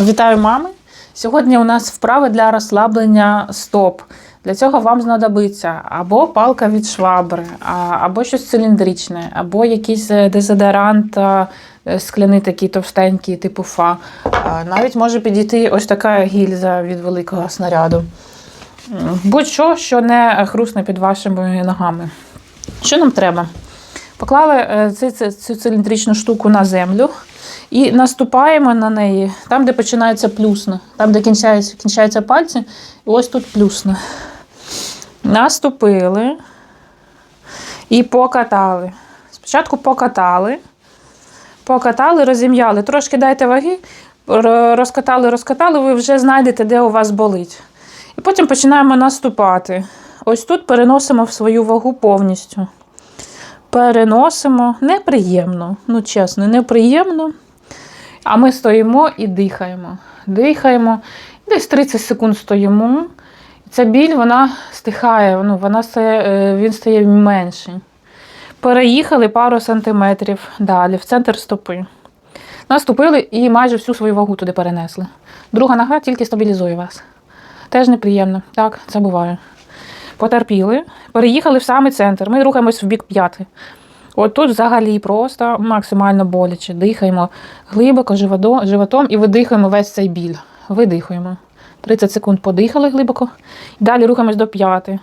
Вітаю мами! Сьогодні у нас вправи для розслаблення стоп. Для цього вам знадобиться або палка від швабри, або щось циліндричне, або якийсь е, дезодорант е, скляний такий товстенький, типу фа. Навіть може підійти ось така гільза від великого снаряду. Будь-що, що не хрусне під вашими ногами. Що нам треба? Поклали е, цю, цю, циліндричну штуку на землю і наступаємо на неї там, де починається плюсно, там, де кінчаються, кінчаються пальці, і ось тут плюсно. Наступили і покатали. Спочатку покатали, покатали, розім'яли. Трошки дайте ваги, розкатали, розкатали, ви вже знайдете, де у вас болить. І потім починаємо наступати. Ось тут переносимо в свою вагу повністю. Переносимо неприємно, ну чесно, неприємно. А ми стоїмо і дихаємо. Дихаємо, десь 30 секунд стоїмо. Ця біль вона стихає, ну, вона стає, е, він стає менший. Переїхали пару сантиметрів далі, в центр стопи. Наступили і майже всю свою вагу туди перенесли. Друга нога тільки стабілізує вас. Теж неприємно. Так, це буває. Потерпіли, переїхали в самий центр. Ми рухаємось в бік п'яти. От тут взагалі просто максимально боляче. Дихаємо глибоко животом і видихаємо весь цей біль. Видихаємо. 30 секунд подихали глибоко. Далі рухаємось до п'яти.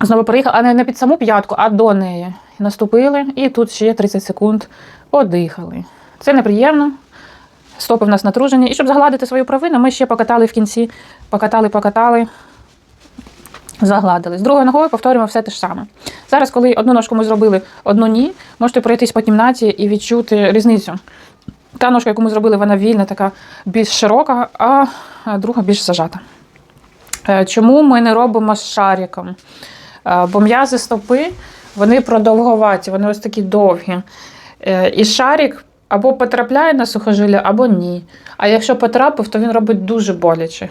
Знову переїхали, а не, під саму п'ятку, а до неї. Наступили, і тут ще 30 секунд подихали. Це неприємно. Стопи в нас натружені. І щоб загладити свою провину, ми ще покатали в кінці, покатали, покатали, загладили. З другою ногою повторюємо все те ж саме. Зараз, коли одну ножку ми зробили, одну ні, можете пройтись по кімнаті і відчути різницю. Та ножка, яку ми зробили, вона вільна, така більш широка, а друга більш зажата. Е, Чому ми не робимо з шариком? Е, Бо м'язи стопи вони продовговаті, вони ось такі довгі. Е, І шарик або потрапляє на сухожилля, або ні. А якщо потрапив, то він робить дуже боляче.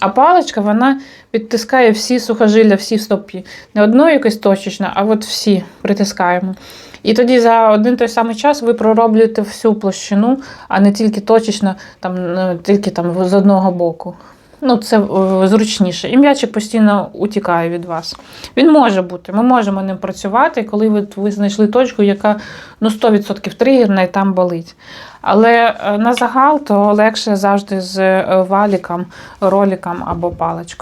А паличка вона підтискає всі сухожилля, всі в стопі. Не одну якось точечно, а от всі притискаємо. І тоді за один той самий час ви пророблюєте всю площину, а не тільки точечно, там, ну, тільки там з одного боку. Ну, це е, зручніше. І м'ячик постійно утікає від вас. Він може бути, ми можемо ним працювати, коли ви, ви знайшли точку, яка ну, 100% тригерна і там болить. Але е, на загал то легше завжди з е, валіком, роліком або паличкою.